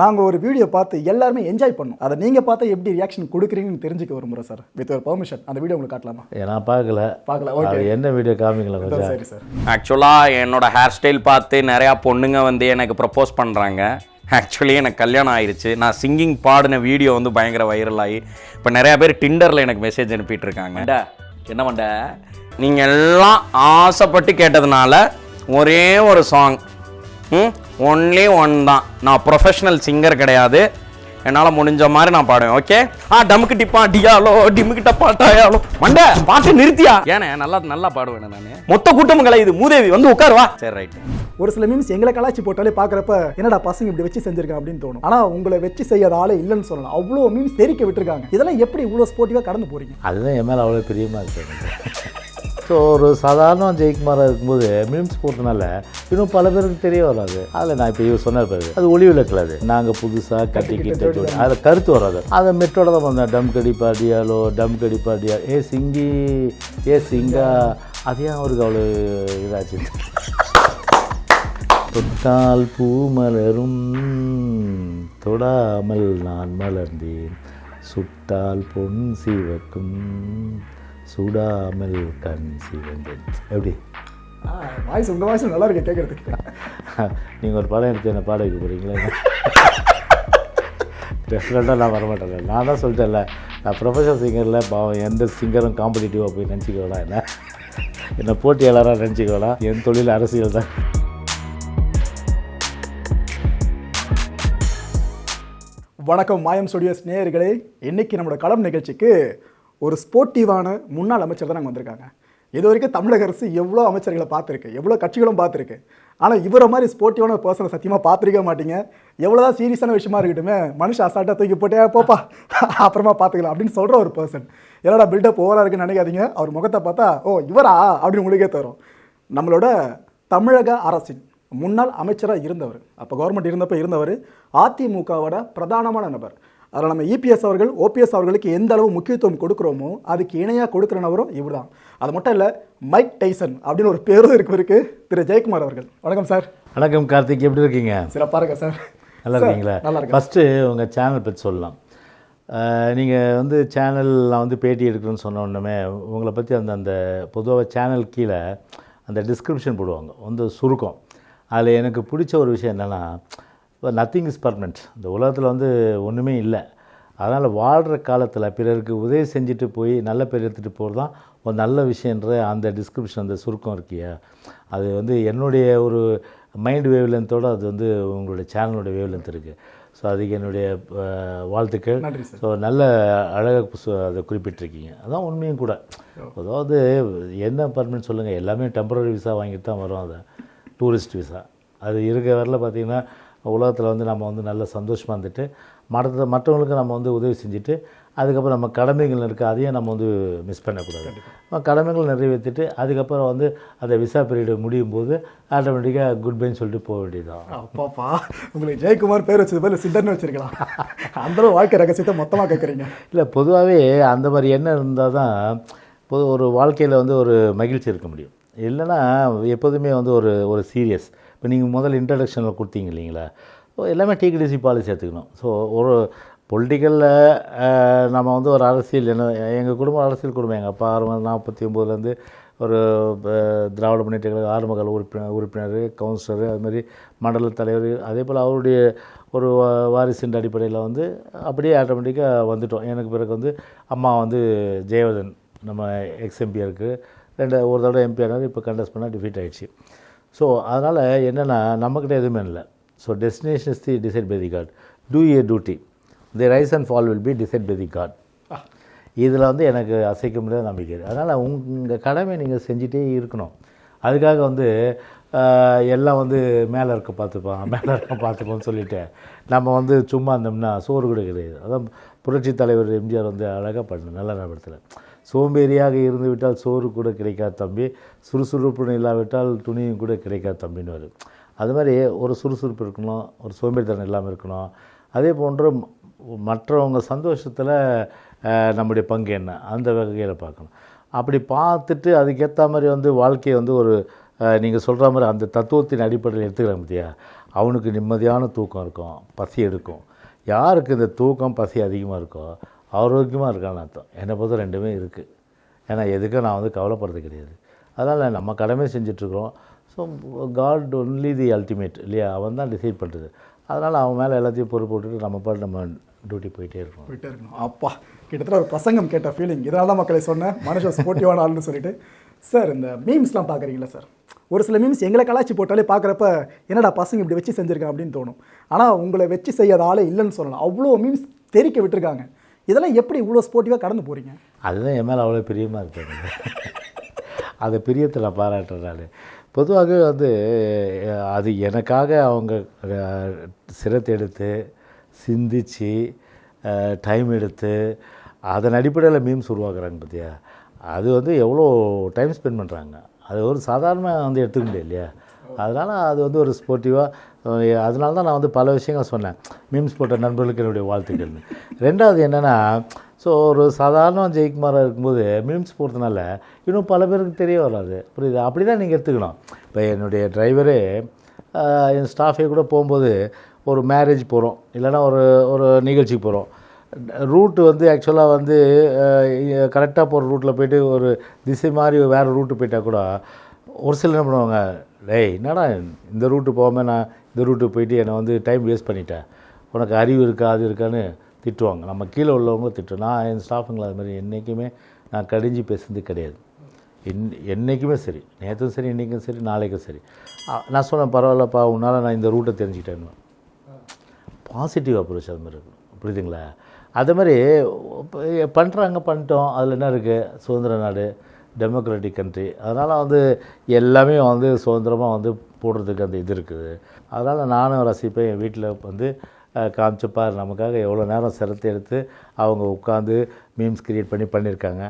நாங்கள் ஒரு வீடியோ பார்த்து எல்லாருமே என்ஜாய் பண்ணோம். அதை நீங்கள் பார்த்தா எப்படி ரியாக்ஷன் கொடுக்குறீங்கன்னு தெரிஞ்சுக்க விரும்புகிறேன் சார். வித் ஒரு பெர்மிஷன் அந்த வீடியோ உங்களுக்கு காட்டலாமா? நான் பார்க்கல. பார்க்கல. ஓகே அது என்ன வீடியோ காமிங்களா சரி சார். ஆக்சுவலாக என்னோட ஹேர் ஸ்டைல் பார்த்து நிறையா பொண்ணுங்க வந்து எனக்கு ப்ரப்போஸ் பண்ணுறாங்க ஆக்சுவலி எனக்கு கல்யாணம் ஆயிருச்சு. நான் சிங்கிங் பாடின வீடியோ வந்து பயங்கர வைரல் ஆகி இப்போ நிறையா பேர் டிண்டரில் எனக்கு மெசேஜ் அனுப்பிட்டு இருக்காங்க என்ன மண்ட நீங்கள் எல்லாம் ஆசைப்பட்டு கேட்டதுனால ஒரே ஒரு சாங் ஒன்லி ஒன் தான். நான் ப்ரொஃபஷனல் சிங்கர் கிடையாது. என்னால் முடிஞ்ச மாதிரி நான் பாடுவேன் ஓகே ஆ டமுக்கு டிப்பா டியாலோ டிமுக்கு டப்பா டாயாலோ மண்ட பாட்டு நிறுத்தியா? ஏனே நல்லா நல்லா பாடுவேன் நான். மொத்த கூட்டமும் கலையுது மூதேவி வந்து உட்காருவா சரி ரைட் ஒரு சில மீம்ஸ் எங்களை கலாச்சி போட்டாலே பார்க்குறப்ப என்னடா பசங்க இப்படி வச்சு செஞ்சிருக்காங்க அப்படின்னு தோணும். ஆனால் உங்களை வச்சு செய்யாத ஆளே இல்லைன்னு சொல்லலாம். அவ்வளோ மீம்ஸ் தெரிக்க விட்டுருக்காங்க. இதெல்லாம் எப்படி இவ்வளோ ஸ்போர்ட்டிவாக கடந்து போறீங்க? அதுதான் என் மேலே அவ்வளோ பிரியமாக இருக்கு ஸோ ஒரு சாதாரண ஜெயக்குமாராக இருக்கும்போது மீம்ஸ் போட்டனால இன்னும் பல பேருக்கு தெரிய வராது. அதில் நான் இப்போ இவர் சொன்னார் பாரு அது ஒளி விளக்கில் அது. நாங்கள் புதுசாக கட்டிக்கிட்ட அதில் கருத்து வராது. அதை மெட்டோட தான் வந்தேன். டம் கடி பாடியாலோ டம் கடி பாடியா ஏ சிங்கி ஏ சிங்கா. அது அவருக்கு அவ்வளோ இதாச்சு? தொட்டால் பூ மலரும் தொடாமல் நான் மலர்ந்தேன். சுட்டால் பொன் சிவக்கும். சுடாமல் கண் சிவந்தேன் எப்படி? வாய்ஸ் உங்கள் வாய்ஸ் நல்லா இருக்கு கேட்குறதுக்கு நீங்கள் ஒரு படம் எடுத்து என்ன பாட வைக்க போகிறீங்களா டெஃபினட்டாக நான் வரமாட்டேன் நான் தான் சொல்லிட்டேன்ல. நான் ப்ரொஃபஷனல் சிங்கரில் பாவம் எந்த சிங்கரும் காம்படிட்டிவாக போய் நினச்சிக்க வேணாம் என்ன? என்னை போட்டியாளராக நினச்சிக்க வேணாம் என் தொழில் அரசியல் தான். வணக்கம் மாயம் ஸ்டுடியோஸ் நேயர்களே. இன்னைக்கு நம்மளோட களம் நிகழ்ச்சிக்கு ஒரு ஸ்போர்ட்டிவான முன்னாள் அமைச்சர் தான் நாங்கள் வந்திருக்காங்க. இது வரைக்கும் தமிழக அரசு எவ்வளோ அமைச்சர்களை பார்த்துருக்கு எவ்வளோ கட்சிகளும் பார்த்துருக்கு. ஆனால் இவரை மாதிரி ஸ்போர்ட்டிவான பர்சனை சத்தியமாக பார்த்துருக்க மாட்டீங்க. எவ்வளோதான் சீரியஸான விஷயமா இருக்கட்டுமே மனுஷன் அசால்ட்டாக தூக்கி போட்டே போப்பா அப்புறமா பார்த்துக்கலாம் அப்படின்னு சொல்கிற ஒரு பர்சன் என்னடா பில்டப் ஓவராக இருக்குன்னு நினைக்காதீங்க. அவர் முகத்தை பார்த்தா ஓ இவரா? அப்படின்னு உங்களுக்கே தரும் நம்மளோட தமிழக அரசின் முன்னாள் அமைச்சராக இருந்தவர் அப்போ கவர்மெண்ட் இருந்தப்போ இருந்தவர் அதிமுகவோட பிரதானமான நபர். அதில் நம்ம இபிஎஸ் அவர்கள் ஓபிஎஸ் அவர்களுக்கு எந்த அளவு முக்கியத்துவம் கொடுக்குறோமோ அதுக்கு இணையாக கொடுக்குற நபரும் இவர் தான் அது மட்டும் இல்லை மைக் டைசன் அப்படின்னு ஒரு பேரும் இருக்கவருக்கு திரு. ஜெயக்குமார் அவர்கள். வணக்கம் சார். வணக்கம் கார்த்திக். எப்படி இருக்கீங்க? சிறப்பாக இருக்க சார். நல்லா இருக்கீங்களா? நல்லா இருக்கேன். ஃபஸ்ட்டு உங்கள் சேனல் பற்றி சொல்லலாம். நீங்கள் வந்து சேனல் நான் வந்து பேட்டி எடுக்கிறேன்னு சொன்ன உடனே உங்களை பற்றி அந்த அந்த பொதுவாக சேனல் கீழே அந்த டிஸ்கிரிப்ஷன் போடுவாங்க. வந்து சுருக்கம். அதில் எனக்கு பிடிச்ச ஒரு விஷயம் என்னென்னா நத்திங் இஸ் பர்மனெண்ட் இந்த உலகத்தில் வந்து ஒன்றுமே இல்லை. அதனால் வாழ்கிற காலத்தில் பிறருக்கு உதவி செஞ்சுட்டு போய் நல்ல பேர் எடுத்துகிட்டு போகிறது தான் ஒரு நல்ல விஷயன்ற அந்த டிஸ்கிரிப்ஷன் அந்த சுருக்கம் இருக்கியா அது வந்து என்னுடைய ஒரு மைண்ட் வேவ்லென்த்தோடு அது வந்து உங்களுடைய சேனலோட வேவ்லென்த் இருக்குது ஸோ அதுக்கு என்னுடைய வாழ்த்துக்கள். ஸோ நல்ல அழகாக அதை குறிப்பிட்டிருக்கீங்க. அதான் உண்மையும் கூட. அதாவது என்ன பர்மனெண்ட் சொல்லுங்கள் எல்லாமே டெம்பரரி விசா வாங்கிட்டு தான் வரும் அதை. டூரிஸ்ட் விசா அது இருக்க வரல பார்த்திங்கன்னா உலகத்தில் வந்து நம்ம வந்து நல்ல சந்தோஷமாக இருந்துட்டு மற்ற மற்றவங்களுக்கு நம்ம வந்து உதவி செஞ்சுட்டு அதுக்கப்புறம் நம்ம கடமைகள் இருக்குது அதையும் நம்ம வந்து மிஸ் பண்ணக்கூடாது. கடமைகள் நிறைவேற்றிட்டு அதுக்கப்புறம் வந்து அந்த விசா பீரியடு முடியும் போது ஆட்டோமேட்டிக்காக குட் பைன்னு சொல்லிட்டு போக வேண்டியதுதான். அப்பாப்பா உங்களுக்கு ஜெயக்குமார் பேர் வச்சது பேர் சித்தர்னு வச்சிருக்கலாம். அந்த அளவு வாழ்க்கை ரகசியத்தை மொத்தமாக கேட்குறீங்க இல்லை பொதுவாகவே அந்த மாதிரி எண்ணம் இருந்தால் தான் பொது ஒரு வாழ்க்கையில் வந்து ஒரு மகிழ்ச்சி இருக்க முடியும். இல்லைன்னா எப்போதுமே வந்து ஒரு ஒரு சீரியஸ் இப்போ நீங்கள் முதல் இன்ட்ரடக்ஷனில் கொடுத்தீங்க இல்லைங்களா? ஸோ எல்லாமே டிகிடிசி பாலிசி எடுத்துக்கணும் ஸோ ஒரு பொலிட்டிக்கலில் நம்ம வந்து ஒரு அரசியல் என்ன எங்கள் குடும்பம் அரசியல் குடும்பம். எங்கள் அப்பா ஆறு நாற்பத்தி ஒம்போதுலேருந்து ஒரு திராவிட முன்னேற்ற கழக ஆரம்பகால உறுப்பினர் உறுப்பினர் கவுன்சிலர் அதுமாதிரி மண்டல தலைவர் அதே போல் அவருடைய ஒரு வா- வாரிசின் அடிப்படையில் வந்து அப்படியே ஆட்டோமேட்டிக்காக வந்துட்டோம். எனக்கு பிறகு வந்து அம்மா வந்து ஜெயவர்தன் நம்ம எக்ஸ்எம்பியாக ரெண்டு ஒரு தடவை எம்பி ஆனார் இப்போ கண்டஸ்ட் பண்ணால் டிஃபீட் ஆகிடுச்சு ஸோ அதனால் என்னென்னா நம்மக்கிட்ட எதுவுமே இல்லை. So destination is the decide by the god do a duty the rise and fall will be decide by the god இதில் வந்து எனக்கு அசைக்க முடியாத நம்பிக்கை அதனால் உங்கள் கடமை நீங்கள் செஞ்சிட்டே இருக்கணும். அதுக்காக வந்து எல்லாம் வந்து மேலே இருக்க பார்த்துப்பான் மேலே இருக்க பார்த்துப்போம்னு சொல்லிவிட்டு நம்ம வந்து சும்மா இருந்தோம்னா சோறு கூட கிடையாது. அதான் புரட்சி தலைவர் எம்ஜிஆர் வந்து அழகாக பண்ண நல்ல நேரத்தில் சோம்பேறியாக இருந்துவிட்டால் சோறு கூட கிடைக்காது தம்பி. சுறுசுறுப்பு இல்லாவிட்டால் துணியும் கூட கிடைக்காது தம்பின்னு வரும். அது மாதிரி ஒரு சுறுசுறுப்பு இருக்கணும் ஒரு சோம்பேறித்தனம் இல்லாமல் இருக்கணும். அதே போன்று மற்றவங்க சந்தோஷத்தில் நம்முடைய பங்கு என்ன? அந்த வகையில் பார்க்கணும். அப்படி பார்த்துட்டு அதுக்கேற்ற மாதிரி வந்து வாழ்க்கையை வந்து ஒரு நீங்கள் சொல்கிற மாதிரி அந்த தத்துவத்தின் அடிப்படையில் எடுத்துக்கிறேன் பார்த்தியா அவனுக்கு நிம்மதியான தூக்கம் இருக்கும் பசி எடுக்கும். யாருக்கு இந்த தூக்கம் பசி அதிகமாக இருக்கோ ஆரோக்கியமாக இருக்கான்னு அர்த்தம். என்னை பொறுத்த ரெண்டுமே இருக்குது ஏன்னா எதுக்கும் நான் வந்து கவலைப்படுறது கிடையாது. அதனால் நம்ம கடமை செஞ்சிட்ருக்குறோம். So god only the ultimate இல்லையா? அவன் தான் டிசைட் பண்ணுறது அதனால் அவன் மேலே எல்லாத்தையும் பொறுப்பு போட்டுட்டு நம்ம பாட்டு நம்ம டியூட்டி போயிட்டே இருக்கணும். போயிட்டே இருக்கணும். அப்பா கிட்டத்தட்ட ஒரு பிரசங்கம் கேட்ட ஃபீலிங் இதனால தான் மக்களை சொன்னேன். மனுஷன் ஸ்போர்ட்டிவான ஆள்னு சொல்லிட்டு. சார் இந்த மீம்ஸ்லாம் பார்க்குறீங்களா சார் ஒரு சில மீம்ஸ் எங்களை கலாச்சி போட்டாலே பார்க்குறப்ப என்னடா பசங்க இப்படி வச்சு செஞ்சுருக்கான் அப்படின்னு தோணும். ஆனால் உங்களை வச்சு செய்யாத ஆளே இல்லைன்னு சொல்லலாம். அவ்வளோ மீம்ஸ் தெரிக்க விட்டுருக்காங்க. இதெல்லாம் எப்படி இவ்வளோ ஸ்போர்ட்டிவாக கடந்து போகிறீங்க அதுதான் என் மேலே அவ்வளோ பிரியமாக இருக்குது அதை பிரியத்தை நான் பாராட்டுறேன் நான். வந்து அது எனக்காக அவங்க சிரத்தெடுத்து சிந்தித்து எடுத்து சிந்திச்சு டைம் எடுத்து அதன் அடிப்படையில் மீம்ஸ் உருவாக்குறாங்க பார்த்தியா அது வந்து எவ்வளோ டைம் ஸ்பெண்ட் பண்ணுறாங்க அது ஒரு சாதாரணமாக வந்து எடுத்துக்க முடியாது இல்லையா அதனால் அது வந்து ஒரு ஸ்போர்ட்டிவாக அதனால தான் நான் வந்து பல விஷயங்கள் சொன்னேன். மீம்ஸ் போட்ட நண்பர்களுக்கு என்னுடைய வாழ்த்துக்கள்னு. ரெண்டாவது என்னென்னா ஸோ ஒரு சாதாரண ஜெயக்குமாராக இருக்கும்போது மீம்ஸ் போடுறதுனால இன்னும் பல பேருக்கு தெரிய வராது. புரியுது? அப்படி தான் நீங்கள் எடுத்துக்கணும். இப்போ என்னுடைய டிரைவரே என் ஸ்டாஃபே கூட போகும்போது ஒரு மேரேஜ் போகிறோம் இல்லைன்னா ஒரு ஒரு நிகழ்ச்சிக்கு போகிறோம் ரூட்டு வந்து ஆக்சுவலாக வந்து கரெக்டாக போகிற ரூட்டில் போயிட்டு ஒரு திசை மாதிரி வேறு ரூட்டு போயிட்டால் கூட ஒரு சிலர் என்ன பண்ணுவாங்க டேய் என்னடா இந்த ரூட்டு போகாமல் நான் இந்த ரூட்டு போயிட்டு என்னை வந்து டைம் வேஸ்ட் பண்ணிட்டேன் உனக்கு அறிவு இருக்கா அது இருக்கான்னு திட்டுவாங்க. நம்ம கீழே உள்ளவங்க திட்டுவோம். நான் என் ஸ்டாஃபுங்களை அது மாதிரி என்றைக்குமே நான் கடிஞ்சு பேசுனது கிடையாது. என் என்றைக்குமே சரி. நேற்றும் சரி இன்றைக்கும் சரி நாளைக்கும் சரி. நான் சொன்னேன் பரவாயில்லப்பா உன்னால் நான் இந்த ரூட்டை தெரிஞ்சுக்கிட்டேன்னு. பாசிட்டிவ் அப்ரோச் அது மாதிரி இருக்கும் புரியுதுங்களா? அதே மாதிரி பண்ணுறாங்க பண்ணிட்டோம். அதில் என்ன இருக்குது சுதந்திர நாடு. டெமோக்ராட்டிக் கண்ட்ரி அதனால் வந்து எல்லாமே வந்து சுதந்திரமாக வந்து போடுறதுக்கு அந்த இது இருக்குது. அதனால் நானும் ரசிப்பேன் என் வீட்டில் வந்து காமிச்சப்பார் நமக்காக எவ்வளோ நேரம் சிரத்தை எடுத்து அவங்க உட்காந்து மீம்ஸ் கிரியேட் பண்ணி பண்ணியிருக்காங்க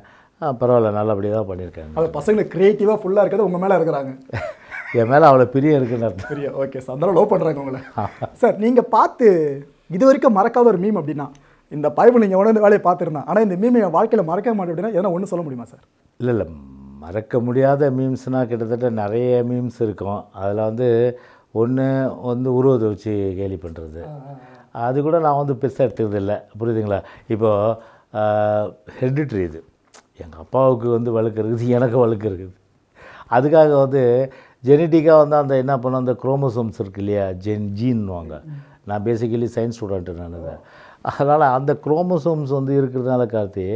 பரவாயில்ல நல்லபடியாக தான் பண்ணியிருக்காங்க அது பசங்களுக்கு க்ரியேட்டிவாக ஃபுல்லாக இருக்கிறது உங்கள் மேலே இருக்கிறாங்க. என் மேலே அவ்வளோ பிரியம் இருக்குன்னு அர்த்தம். சரியா ஓகே சார் அதெல்லாம் லவ் பண்ணுறாங்க உங்களை. சார் நீங்கள் பார்த்து இது வரைக்கும் மறக்காத ஒரு மீம் அப்படின்னா இந்த பைபிள் நீங்கள் உடனே வேலையை பார்த்துருந்தேன் ஆனால் இந்த மீம் என் வாழ்க்கையில் மறக்க மாட்டேன் அப்படின்னா எதனா ஒன்று சொல்ல முடியுமா சார்? இல்லை இல்லை. மறக்க முடியாத மீம்ஸ்னால் கிட்டத்தட்ட நிறைய மீம்ஸ் இருக்கும். அதில் வந்து ஒன்று வந்து உருவத்தை வச்சு கேலி பண்ணுறது அது கூட நான் வந்து பெருசாக எடுத்துக்கிறது இல்லை. புரியுதுங்களா? இப்போது ஹெரிடிட்ரி இது. எங்கள் அப்பாவுக்கு வந்து வழுக்கு இருக்குது எனக்கு வழுக்கு இருக்குது. அதுக்காக வந்து ஜெனட்டிக்காக வந்து அந்த என்ன பண்ண அந்த குரோமோசோம்ஸ் இருக்கு இல்லையா? ஜென் ஜீன்னுவாங்க நான் பேசிக்கலி சயின்ஸ் ஸ்டூடெண்ட்டு நான். அதனால் அந்த குரோமோசோம்ஸ் வந்து இருக்கிறதுனால கார்த்தி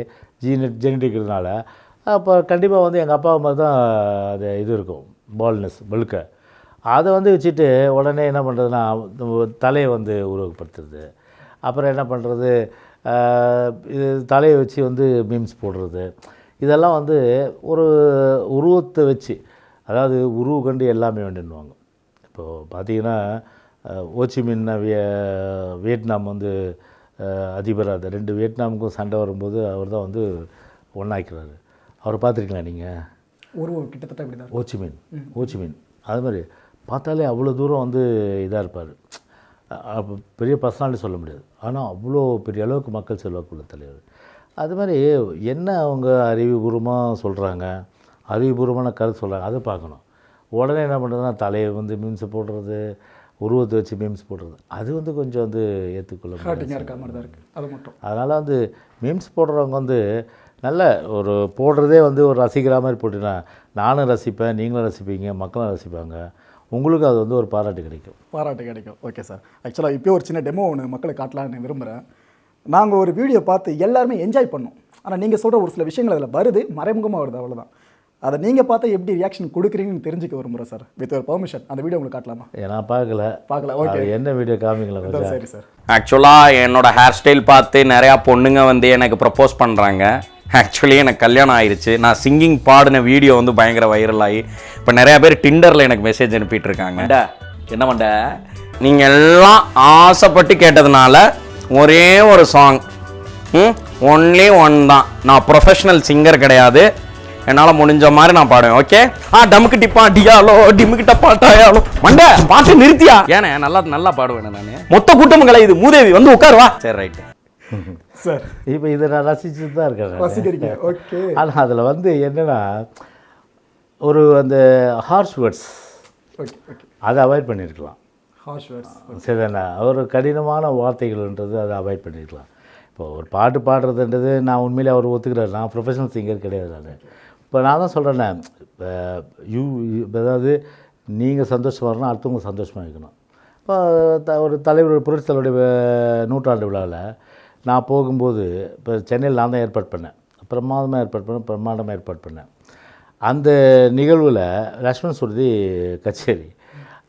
ஜீனட் ஜெனட்டிக் இருக்கிறதுனால அப்போ கண்டிப்பாக வந்து எங்கள் அப்பா மாதிரி தான் அது இது இருக்கும். பால்னஸ் வெளுக்க அதை வந்து வச்சுட்டு உடனே என்ன பண்ணுறதுன்னா தலையை வந்து உருவகப்படுத்துறது. அப்புறம் என்ன பண்ணுறது இது தலையை வச்சு வந்து மீம்ஸ் போடுறது. இதெல்லாம் வந்து ஒரு உருவத்தை வச்சு அதாவது உருவ கண்டு எல்லாமே வேண்டுன்னுவாங்க இப்போது பார்த்தீங்கன்னா ஓச்சிமின் விய வியட்நாம் வந்து அஹ், அதிபர் அது ரெண்டு வியட்நாமுக்கும் சண்டை வரும்போது அவர் தான் வந்து ஒன்றாக்கிறாரு அவரை பார்த்துருக்கீங்களா நீங்கள் உருவம் கிட்டத்தட்ட இப்படி தான் ஓச்சிமின் ஓச்சிமின் அது மாதிரி பார்த்தாலே அவ்வளோ தூரம் வந்து இதாக இருப்பார். பெரிய பர்சனாலிட்டி சொல்ல முடியாது. ஆனால் அவ்வளோ பெரிய அளவுக்கு மக்கள் செல்வாக்குள்ள தலைவர். அது மாதிரி என்ன அவங்க அறிவுபூர்வமாக சொல்கிறாங்க அறிவுபூர்வமான கருத்து சொல்கிறாங்க அதை பார்க்கணும். உடனே என்ன பண்ணுறதுன்னா தலையை வந்து மீம்ஸ் போடுறது உருவத்தை வச்சு மீம்ஸ் போடுறது. அது வந்து கொஞ்சம் வந்து ஏற்றுக்கொள்ள இருக்க மாதிரி தான் இருக்குது அது மட்டும். அதனால் வந்து மீம்ஸ் போடுறவங்க வந்து நல்ல ஒரு போடுறதே வந்து ஒரு ரசிக்கிற மாதிரி போட்டுனா நானும் ரசிப்பேன் நீங்களும் ரசிப்பீங்க மக்களும் ரசிப்பாங்க. உங்களுக்கு அது வந்து ஒரு பாராட்டு கிடைக்கும். பாராட்டு கிடைக்கும். ஓகே சார் ஆக்சுவலாக இப்போ ஒரு சின்ன டெமோ ஒன்று மக்களுக்கு காட்டலான்னு விரும்புகிறேன் நாங்கள் ஒரு வீடியோ பார்த்து எல்லாருமே என்ஜாய் பண்ணோம். ஆனால் நீங்கள் சொல்கிற ஒரு சில விஷயங்கள் அதில் வருது. மறைமுகமாக வருது அவ்வளோதான் அதை நீங்கள் பார்த்தா எப்படி ரியாக்ஷன் கொடுக்குறீங்கன்னு தெரிஞ்சுக்க விரும்புகிறேன் சார் வித் ஒரு பெர்மிஷன் அந்த வீடியோ உங்களுக்கு காட்டலாமா? நான் பார்க்கல. பார்க்கல ஓகே அது என்ன வீடியோ காமிங்களா சரி சார் ஆக்சுவலாக என்னோட ஹேர் ஸ்டைல் பார்த்து நிறையா பொண்ணுங்க வந்து எனக்கு ப்ரப்போஸ் பண்ணுறாங்க ஆக்சுவலி எனக்கு கல்யாணம் ஆயிருச்சு. நான் சிங்கிங் பாடின வீடியோ வந்து பயங்கர வைரல் ஆகி இப்போ நிறையா பேர் டிண்டரில் எனக்கு மெசேஜ் அனுப்பிட்டு இருக்காங்க என்ன பண்ண நீங்கள் எல்லாம் ஆசைப்பட்டு கேட்டதுனால ஒரே ஒரு சாங் ம் ஒன்லி ஒன் தான். நான் ப்ரொஃபஷனல் சிங்கர் கிடையாது. என்னால் முடிஞ்ச மாதிரி நான் பாடுவேன் ஓகே ஆ டமுக்கு டிப்பா டியாலோ டிமுக்கு டப்பா டாயாலோ மண்ட பாட்டு நிறுத்தியா? ஏனே நல்லா நல்லா பாடுவேன் நான். மொத்த கூட்டமும் இது மூதேவி வந்து உட்காருவா சரி ரைட்டு சார். இப்போ இதை நான் ரசிச்சுட்டு தான் இருக்கேன். ரசிக்கிறீங்க ஓகே ஆனால் அதில் வந்து என்னென்னா ஒரு அந்த ஹார்ஷ் வேர்ட்ஸ் ஓகே ஓகே அதை அவாய்ட் பண்ணியிருக்கலாம் ஹாஷ் வேர்ட்ஸ் சரிதானே? ஒரு கடினமான வார்த்தைகள்ன்றது அதை அவாய்ட் பண்ணிக்கலாம் இப்போ ஒரு பாட்டு பாடுறதுன்றது நான் உண்மையிலே அவர் ஒத்துக்கிறார். நான் ப்ரொஃபஷனல் சிங்கர் கிடையாது நான். இப்போ நான் தான் சொல்கிறேன்னே இப்போ யூ அதாவது நீங்கள் சந்தோஷமாக இருக்கணும் அடுத்தவங்க சந்தோஷமாக இருக்கணும். இப்போ த- ஒரு தலைவர் புரட்சி தலைவருடைய நூற்றாண்டு விழாவில் நான் போகும்போது இப்போ சென்னையில் நான் தான் ஏற்பாடு பண்ணேன். பிரமாதமாக ஏற்பாடு பண்ணேன் பிரமாண்டமாக ஏற்பாடு பண்ணேன். அந்த நிகழ்வில் லக்ஷ்மண் சுருதி கச்சேரி.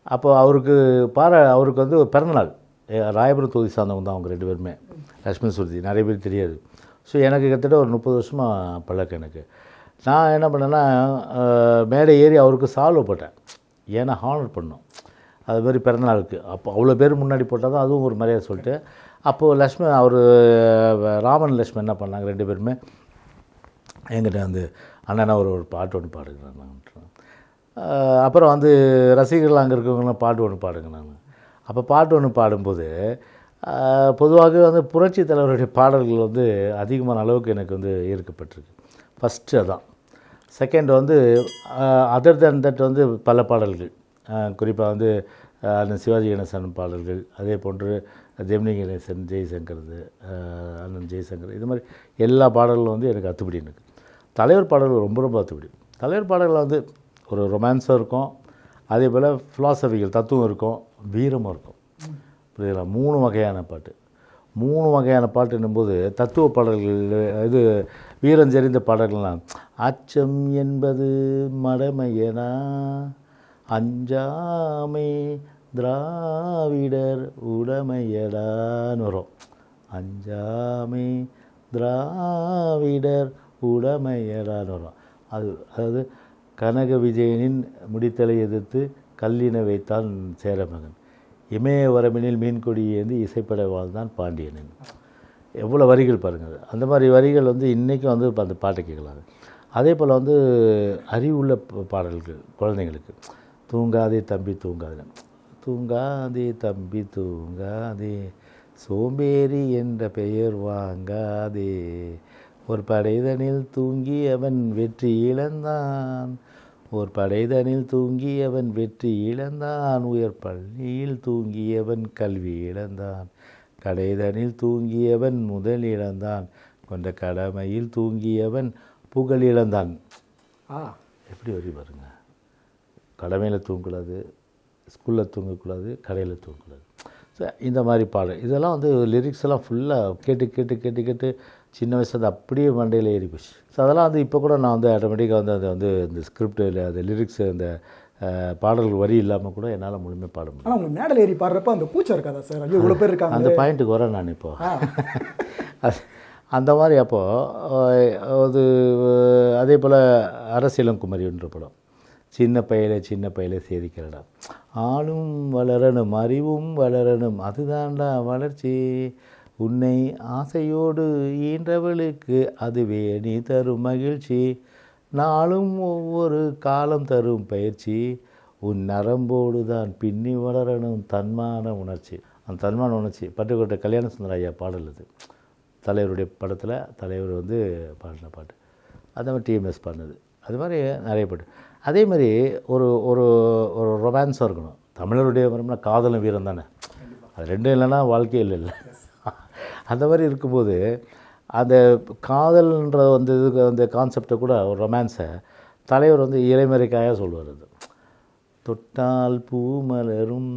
அப்போ அவருக்கு பார அவருக்கு வந்து ஒரு பிறந்தநாள் ராயபுரம் தொகுதி சார்ந்தவங்க தான் அவங்க ரெண்டு பேருமே. லக்ஷ்மண் சுருதி நிறைய பேர் தெரியாது. ஸோ எனக்கு கிட்டத்தட்ட ஒரு முப்பது வருஷமாக பழக்கம் எனக்கு. நான் என்ன பண்ணேன்னா மேடை ஏறி அவருக்கு சால்வ் போட்டேன். ஏன்னா ஹானர் பண்ணோம் அது மாதிரி பிறந்தநாளுக்கு அப்போ அவ்வளோ பேர் முன்னாடி போட்டால் தான் அதுவும் ஒரு மரியாதை சொல்லிட்டு. அப்போது லக்ஷ்மி அவர் ராமன் லக்ஷ்மி என்ன பண்ணாங்க ரெண்டு பேருமே. எங்கிட்ட வந்து அண்ணனா ஒரு ஒரு பாட்டு ஒன்று பாடுங்க அப்புறம் வந்து ரசிகர்கள் அங்கே இருக்கவங்களாம் பாட்டு ஒன்று பாடுங்க நான். அப்போ பாட்டு ஒன்று பாடும்போது பொதுவாக வந்து புரட்சி தலைவருடைய பாடல்கள் வந்து அதிகமான அளவுக்கு எனக்கு வந்து ஈர்க்கப்பட்டிருக்கு. ஃபஸ்ட்டு அதான். செகண்ட் வந்து அதர் தன் தட் வந்து பல பாடல்கள். Uh, குறிப்பாக வந்து uh, அண்ணன் சிவாஜி கணேசன் பாடல்கள் அதே போன்று ஜெமினி கணேசன் ஜெய்சங்கர்து uh, அண்ணன் ஜெய்சங்கர் இது மாதிரி எல்லா பாடல்களும் வந்து எனக்கு அத்துப்படி எனக்கு தலைவர் பாடல்கள் ரொம்ப ரொம்ப அத்துப்படி. தலைவர் பாடல்கள் வந்து ஒரு ரொமான்ஸும் இருக்கும் அதே போல் ஃபிலாசபிகள் தத்துவம் இருக்கும் வீரமும் இருக்கும். புரியுதுங்களா? மூணு வகையான பாட்டு. மூணு வகையான பாட்டுன்னும்போது தத்துவ பாடல்கள் இது வீரம் செறிந்த பாடல்கள்லாம். அச்சம் என்பது மடமையனா? அஞ்சாமை திராவிடர் உடமையடான்னு வரும். அஞ்சாமே திராவிடர் உடமையடான்னு வரும். அது அதாவது கனக விஜயனின் முடித்தலை எதிர்த்து கல்லின வைத்தான் சேரமகன். இமயவரமினில் மீன்கொடி ஏந்தி இசைப்பட வாழ்ந்தான் பாண்டியனன். எவ்வளோ வரிகள் பாருங்கள். அந்த மாதிரி வரிகள் வந்து இன்றைக்கும் வந்து இப்போ அந்த பாட்டை கேட்கலாம். அதே போல் வந்து அறிவுள்ள ப- பாடல்கள் குழந்தைங்களுக்கு. தூங்காதே தம்பி தூங்காதே. தூங்காதே தம்பி தூங்காதே. சோம்பேறி என்ற பெயர் வாங்காதே. ஒரு படைதனில் தூங்கி அவன் வெற்றி இழந்தான். ஒரு படைதனில் தூங்கியவன் வெற்றி இழந்தான் உயர் பள்ளியில் தூங்கியவன் கல்வி இழந்தான் கடைதனில் தூங்கியவன் முதல் இழந்தான் கொண்ட கடமையில் தூங்கியவன் புகழ் இழந்தான். ஆ எப்படி வரி பாருங்க. கடமையில் தூங்கக்கூடாது ஸ்கூலில் தூங்கக்கூடாது கடையில் தூங்கக்கூடாது. இந்த மாதிரி பாடல். இதெல்லாம் வந்து லிரிக்ஸ் எல்லாம் ஃபுல்லாக கேட்டு கேட்டு கேட்டு கேட்டு சின்ன வயசுல அப்படியே மண்டையில் ஏறி போச்சு. ஸோ அதெல்லாம் வந்து இப்போ கூட நான் வந்து ஆட்டோமேட்டிக்காக வந்து அதை வந்து இந்த ஸ்கிரிப்டில் அந்த லிரிக்ஸ் அந்த பாடல்கள் வரி இல்லாமல் கூட என்னால் முழுமையாக பாட முடியும் ஆனால் உங்க மேடல் ஏறி பாடுறப்ப அந்த கூச்சம் இருக்காதா சார்? ஐயோ இவ்வளோ பேர் இருக்காங்க. அந்த பாயிண்ட்டுக்கு வரேன் நான் இப்போ. அது- அந்த மாதிரி அப்போது அது அதே போல் அரசியலும் குமரின்ற படம். சின்ன பையில சின்ன பையில சேதிக்கிறடா. ஆளும் வளரணும் அறிவும் வளரணும். அதுதான்டா வளர்ச்சி. உன்னை ஆசையோடு ஈன்றவளுக்கு அதுவே நீ தரும் மகிழ்ச்சி. நாளும் ஒவ்வொரு காலம் தரும் பயிற்சி. உன் நரம்போடு தான் பின்னி வளரணும் தன்மான உணர்ச்சி. அந்த தன்மான உணர்ச்சி பட்டுக்கோட்டை கல்யாண சுந்தர ஐயா பாடல் அது தலைவருடைய படத்தில் தலைவர் வந்து பாடின பாட்டு. அதை மாதிரி டிஎம்எஸ் பாடினது. அது மாதிரி நிறைய பேர். அதே மாதிரி ஒரு ஒரு ஒரு ரொமான்ஸாக இருக்கணும். தமிழருடைய வரம்னா காதலும் வீரம் தானே? அது ரெண்டும் இல்லைன்னா வாழ்க்கையில் இல்லை அந்த மாதிரி இருக்கும்போது அந்த காதல்ன்ற வந்து இதுக்கு அந்த கான்செப்டை கூட ஒரு ரொமான்ஸை தலைவர் வந்து இலைமறைக்காக சொல்லுவார் அது. தொட்டால் பூ மலரும்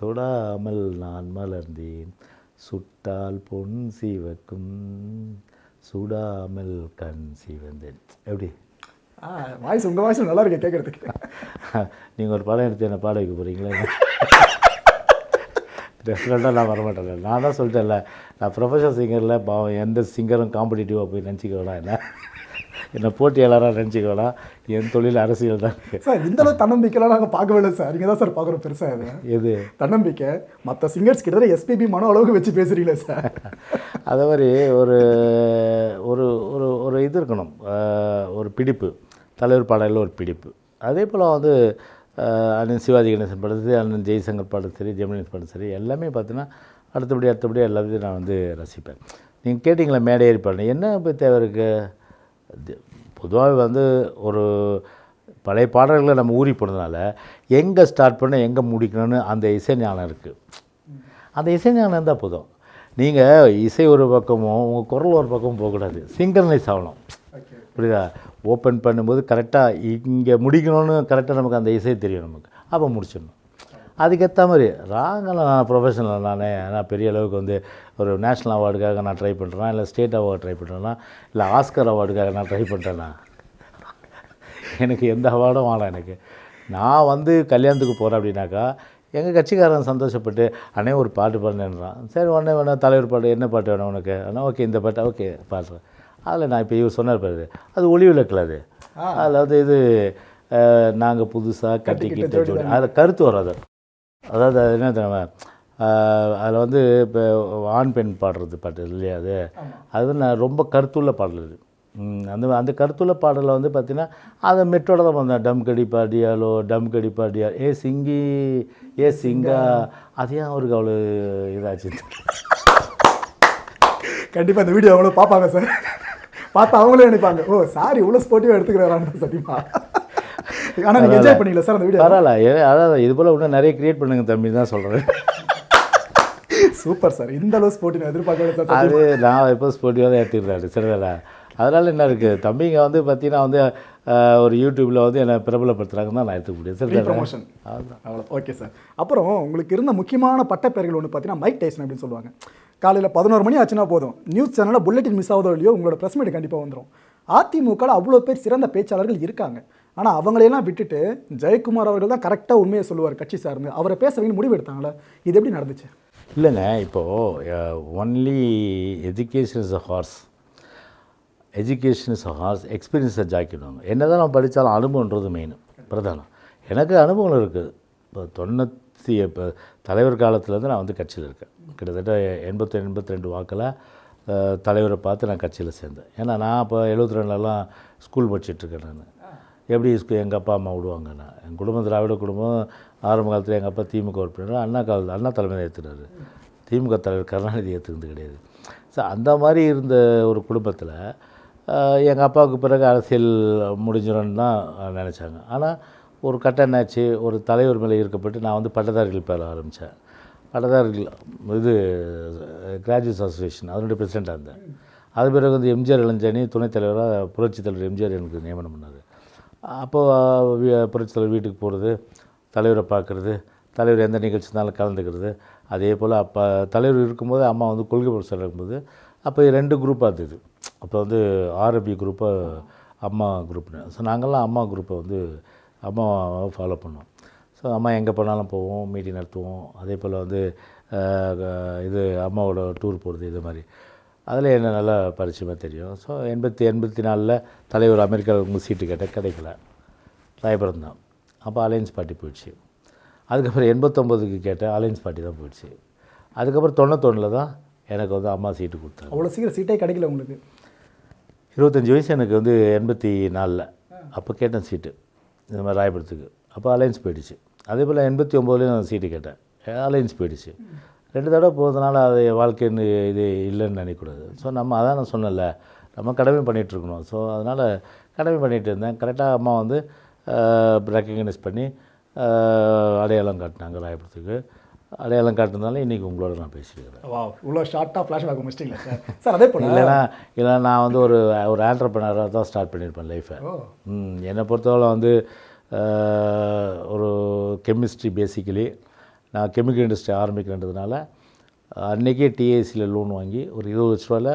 தொடாமல் நான் மலர்ந்தேன். சுட்டால் பொன் சீவக்கும் சுடாமல் கண் சிவந்தேன். எப்படி? வாய்ஸ் உங்கள் வாய்ஸ் நல்லா இருக்கு கேட்குறதுக்கு நீங்கள் ஒரு படம் எடுத்து என்ன பாட வைக்க போகிறீங்களா டெஃபினட்டாக நான் வரமாட்டேன் நான் தான் சொல்லிட்டேன்ல நான் ப்ரொஃபஷனல் சிங்கரில் பாவம் எந்த சிங்கரும் காம்படிட்டிவாக போய் நினச்சிக்க வேணாம் என்ன? என்னை போட்டியாளராக நினச்சிக்க வேணாம் என் தொழில் அரசியல் தான். சார் இந்த அளவு தன்னம்பிக்கைலாம் நாங்கள் பார்க்கவே இல்லை சார். நீங்கள் தான் சார் பார்க்குறோம் பெருசாக இது. எது? தன்னம்பிக்கை. மற்ற சிங்கர்ஸ் கிட்ட எஸ்பிபி மன அளவுக்கு வச்சு பேசுறீங்களே சார். அதே மாதிரி ஒரு ஒரு ஒரு ஒரு இது இருக்கணும். ஒரு பிடிப்பு. தலைவர் பாடலில் ஒரு பிடிப்பு. அதே போல் வந்து அண்ணன் சிவாஜி கணேசன் படம் சரி அண்ணன் ஜெய்சங்கர் படம் சரி ஜெமினி படம் சரி எல்லாமே பார்த்தீங்கன்னா அடுத்தபடி அடுத்தபடி எல்லாத்தையும் நான் வந்து ரசிப்பேன். நீங்கள் கேட்டிங்களா மேடை ஏறி பாடணும் என்ன இப்போ தேவை இருக்குது பொதுவாக வந்து ஒரு பழைய பாடல்களை நம்ம ஊறி போனதுனால எங்கே ஸ்டார்ட் பண்ண எங்கே முடிக்கணும்னு அந்த இசை ஞானம் இருக்குது அந்த இசை ஞானம் இருந்தால் போதும். நீங்கள் இசை ஒரு பக்கமும் உங்கள் குரல் ஒரு பக்கமும் போகக்கூடாது. சிங்க்ரனைஸ் ஆகணும். புரியுதா? ஓப்பன் பண்ணும்போது கரெக்டாக இங்கே முடிக்கணும்னு கரெக்டாக நமக்கு அந்த இசை தெரியும் நமக்கு. அப்போ முடிச்சிடணும். அதுக்கேற்ற மாதிரி. ராங்கெல்லாம் நான் ப்ரொஃபஷனல் நானே நான் பெரிய அளவுக்கு வந்து ஒரு நேஷ்னல் அவார்டுக்காக நான் ட்ரை பண்ணுறேன் இல்லை ஸ்டேட் அவார்டு ட்ரை பண்ணுறேன்னா இல்லை ஆஸ்கர் அவார்டுக்காக நான் ட்ரை பண்ணுறேன்னா எனக்கு எந்த அவார்டும் வேணாம் எனக்கு. நான் வந்து கல்யாணத்துக்கு போகிறேன் அப்படின்னாக்கா எங்கள் கட்சிக்காரன் சந்தோஷப்பட்டு அண்ணே ஒரு பாட்டு பாடுனேன்றான். சரி உடனே வேணா தலைவர் பாட்டு என்ன பாட்டு வேணும் உனக்கு? ஆனால் ஓகே இந்த பாட்டு ஓகே பாடுறேன். அதில் நான் இப்போ இவர் சொன்னார் பாரு அது ஒளி விளக்கில் அது. அதில் வந்து இது நாங்கள் புதுசாக கட்டிக்கிட்ட ஜோடி. அதில் கருத்து வராது அதாவது அது என்ன தெரியுமா? அதில் வந்து இப்போ ஆண் பெண் பாடுறது பாட்டு இல்லையா அது? அது வந்து நான் ரொம்ப கருத்துள்ள பாடல் இது ம், அந்த அந்த கருத்துள்ள பாடலில் வந்து பார்த்தீங்கன்னா அதை மெட்டோட தான் வந்தேன். டம் கடி பாடியாலோ டம் கடி பாடியா ஏ சிங்கி ஏ சிங்கா அது ஏன் அவருக்கு அவ்வளோ இதாச்சு? கண்டிப்பா இந்த வீடியோ அவங்களும் பார்ப்பாங்க சார். பார்த்து அவங்களே நினைப்பாங்க ஓ சார் இவ்வளோ ஸ்போர்ட்டிவாக எடுத்துக்கிறாரான்னு சத்தியமா ஆனா நீங்க என்ஜாய் பண்ணீங்களா சார் அந்த வீடியோ பரவாயில்ல. அதாவது இது போல் இன்னும் நிறைய கிரியேட் பண்ணுங்க தம்பி தான் சொல்கிறேன் சூப்பர் சார். இந்த அளவு ஸ்போர்ட்டி நான் எதிர்பார்க்கவே சார். அது நான் எப்போ ஸ்போர்ட்டிவாக தான் எடுத்துக்கிறாரு சரிதானே அதனால் என்ன இருக்குது தம்பிங்க வந்து பார்த்தீங்கன்னா வந்து ஒரு யூடியூப்பில் வந்து என்னை பிரபலப்படுத்துகிறாங்கன்னு தான் நான் எடுத்துக்க முடியும். சரி? ப்ரொமோஷன் அவ்வளோ ஓகே சார் அப்புறம் உங்களுக்கு இருந்த முக்கியமான பட்டப்பெயர்கள் ஒன்று பார்த்தீங்கன்னா மைக் டைசன் அப்படின்னு சொல்லுவாங்க. காலையில் பதினோரு மணி ஆச்சுன்னா போதும். நியூஸ் சேனலில் புல்லட்டின் மிஸ் ஆகுதோ இல்லையோ உங்களோட ப்ரெஸ் மீட் கண்டிப்பாக வந்துடும் அதிமுகவில் அவ்வளோ பேர் சிறந்த பேச்சாளர்கள் இருக்காங்க. ஆனால் அவங்களையெல்லாம் விட்டுட்டு ஜெயக்குமார் அவர்கள் தான் கரெக்டாக உண்மையை சொல்லுவார் கட்சி சார்ந்து. அவரை பேச வேண்டிய முடிவு எடுத்தாங்களே இது எப்படி நடந்துச்சு? இல்லைங்க இப்போது only education is a horse education is a horse எக்ஸ்பீரியன்ஸை ஜாக்கிடுவாங்க என்ன தான் நான் படித்தாலும் அனுபவன்றது மெயின் பிரதானம். எனக்கு அனுபவம் இருக்குது. இப்போ தொண்ணூற்றி இப்போ தலைவர் காலத்துலேருந்து நான் வந்து கட்சியில் இருக்கேன். கிட்டத்தட்ட எண்பத்தி எண்பத்தி ரெண்டு வாக்கில் தலைவரை பார்த்து நான் கட்சியில் சேர்ந்தேன். ஏன்னா நான் இப்போ எழுபத்தி ரெண்டுலலாம் ஸ்கூல் படிச்சுட்ருக்கேன் நான். எப்படி எங்கள் அப்பா அம்மா விடுவாங்கன்னா? என் குடும்பம் திராவிட குடும்பம் ஆரம்ப காலத்தில் எங்கள் அப்பா திமுக உறுப்பினர் அண்ணா காலத்தில் அண்ணா தலைமையில் ஏற்றுனாரு திமுக தலைவர் கருணாநிதி ஏற்றுக்கிறது கிடையாது. ஸோ அந்த மாதிரி இருந்த ஒரு குடும்பத்தில் எங்கள் அப்பாவுக்கு பிறகு அரசியல் முடிஞ்சிடும்னு தான் நினச்சாங்க. ஆனால் ஒரு கட்டம் என்னாச்சு? ஒரு தலைவர் மேலே ஈர்க்கப்பட்டு நான் வந்து பட்டதாரிகள் பேர ஆரம்பித்தேன் பட்டதாரிகள் இது கிராஜுவேட்ஸ் அசோசியேஷன் அதனுடைய பிரசிடெண்ட்டாக இருந்தேன். அது பிறகு வந்து எம்ஜிஆர் இளஞ்சனி துணைத் தலைவராக புரட்சித் தலைவர் எம்ஜிஆர் எனக்கு நியமனம் பண்ணார். அப்போது புரட்சித் தலைவர் வீட்டுக்கு போகிறது தலைவரை பார்க்குறது தலைவர் எந்த நிகழ்ச்சி இருந்தாலும் கலந்துக்கிறது. அதே போல் அப்போ தலைவர் இருக்கும்போது அம்மா வந்து கொள்கை ப்ரொஃபஸர் இருக்கும்போது அப்போ ரெண்டு குரூப்பாக இருந்தது அப்போ வந்து ஆர்எபி குரூப்பாக அம்மா குரூப்னு ஸோ நாங்கள்லாம் அம்மா குரூப்பை வந்து அம்மாவை ஃபாலோ பண்ணோம். ஸோ அம்மா எங்கே போனாலும் போவோம் மீட்டிங் நடத்துவோம். அதே போல் வந்து இது அம்மாவோட டூர் போகிறது இது மாதிரி. அதில் என்ன நல்லா பரிச்சயமாக தெரியும். ஸோ எண்பத்தி எண்பத்தி நாலில் தலைவர் அமெரிக்காவுக்கு சீட்டு கேட்டால் கிடைக்கல ராயபுரம் தான் அப்போ அலையன்ஸ் பார்ட்டி போயிடுச்சு. அதுக்கப்புறம் எண்பத்தொம்போதுக்கு கேட்டேன் அலையன்ஸ் பார்ட்டி தான் போயிடுச்சு. அதுக்கப்புறம் தொண்ணூத்தொன்னில் தான் எனக்கு வந்து அம்மா சீட்டு கொடுத்தாங்க. அவ்வளோ சீக்கிரம் சீட்டே கிடைக்கல உங்களுக்கு? இருபத்தஞ்சி வயசு எனக்கு வந்து எண்பத்தி நாலில். அப்போ கேட்டேன் சீட்டு. இந்த மாதிரி ராயபுரத்துக்கு. அப்போ அலையன்ஸ் போயிடுச்சு. அதே போல் எண்பத்தி ஒம்போதுலேயும் நான் சீட்டு கேட்டேன். அலையன்ஸ் போயிடுச்சு. ரெண்டு தடவை போகிறதுனால அது வாழ்க்கைன்னு இது இல்லைன்னு நினைக்கக்கூடாது. ஸோ நம்ம அதான் நான் சொன்னேன்ல நம்ம கடமை பண்ணிகிட்டு இருக்கணும் ஸோ அதனால் கடமை பண்ணிகிட்டு இருந்தேன். கரெக்டாக அம்மா வந்து ரெக்கக்னைஸ் பண்ணி அடையாளம் காட்டினாங்க ராயபுரத்துக்கு. அடையாளம் காட்டினால இன்றைக்கி உங்களோட நான் பேசியிருக்கிறேன். வா இவ்வளோ ஷார்ட்டாக ஃப்ளாஷ்பேக் முடிச்சிட்டிங்களா சார் சார் அதே போல் இல்லைன்னா இல்லை நான் வந்து ஒரு ஒரு ஆண்டர்பனராக தான் ஸ்டார்ட் பண்ணியிருப்பேன் லைஃப்பை என்னை பொறுத்தவரை வந்து ஒரு கெமிஸ்ட்ரி பேசிக்கலி நான் கெமிக்கல் இண்டஸ்ட்ரி ஆரம்பிக்கிறேன்றதுனால அன்றைக்கே டிஏசியில் லோன் வாங்கி ஒரு இருபது லட்ச ரூபாயில்